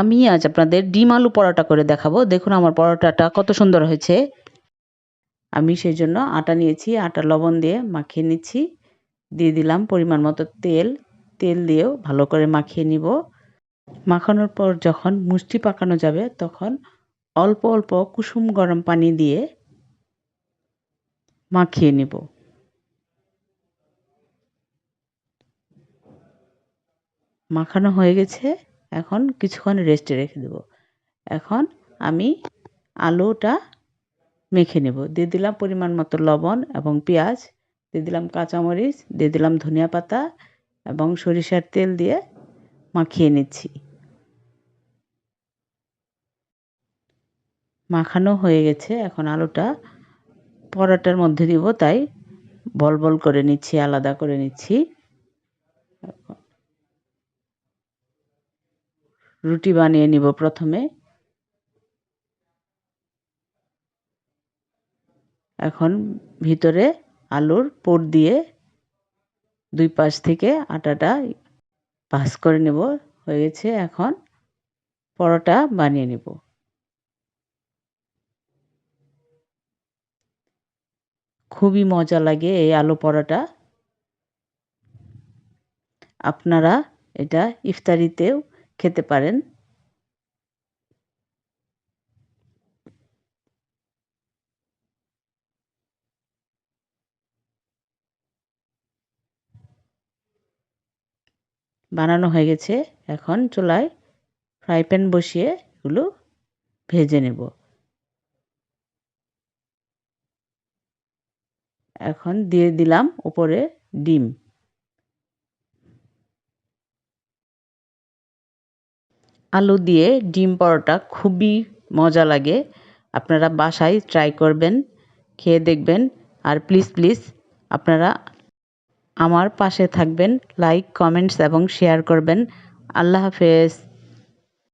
আমি আজ আপনাদের ডিম আলু পরোটা করে দেখাবো। দেখুন আমার পরোটাটা কত সুন্দর হয়েছে। আমি সেই জন্য আটা নিয়েছি, আটা লবণ দিয়ে মাখিয়ে নিচ্ছি। দিয়ে দিলাম পরিমাণ মতো তেল। তেল দিয়েও ভালো করে মাখিয়ে নিব। মাখানোর পর যখন মুষ্টি পাকানো যাবে, তখন অল্প অল্প কুসুম গরম পানি দিয়ে মাখিয়ে নিব। মাখানো হয়ে গেছে। এখন কিছুক্ষণ রেস্টে রেখে দেবো। এখন আমি আলুটা মেখে নেব। দিয়ে দিলাম পরিমাণ মতো লবণ এবং পেঁয়াজ, দিয়ে দিলাম কাঁচামরিচ, দিয়ে দিলাম ধনিয়া পাতা এবং সরিষার তেল দিয়ে মাখিয়ে নিচ্ছি। মাখানো হয়ে গেছে। এখন আলুটা পরোটার মধ্যে দিব, তাই বল বল করে নিচ্ছি, আলাদা করে নিচ্ছি। রুটি বানিয়ে নিব প্রথমে। এখন ভিতরে আলুর পুর দিয়ে দুই পাশ থেকে আটাটা পাস করে নেব। হয়ে গেছে এখন পরোটা বানিয়ে নেব। খুবই মজা লাগে এই আলু পরোটা। আপনারা এটা ইফতারিতেও খেতে পারেন। বানানো হয়ে গেছে। এখন চুলায় ফ্রাই প্যান বসিয়ে এগুলো ভেজে নেব। এখন দিয়ে দিলাম উপরে ডিম। আলু দিয়ে ডিম পরোটা খুবই মজা লাগে। আপনারা বাসায় ট্রাই করবেন, খেয়ে দেখবেন। আর প্লিজ প্লিজ আপনারা আমার পাশে থাকবেন লাইক কমেন্টস এবং শেয়ার করবেন। আল্লাহ হাফেজ।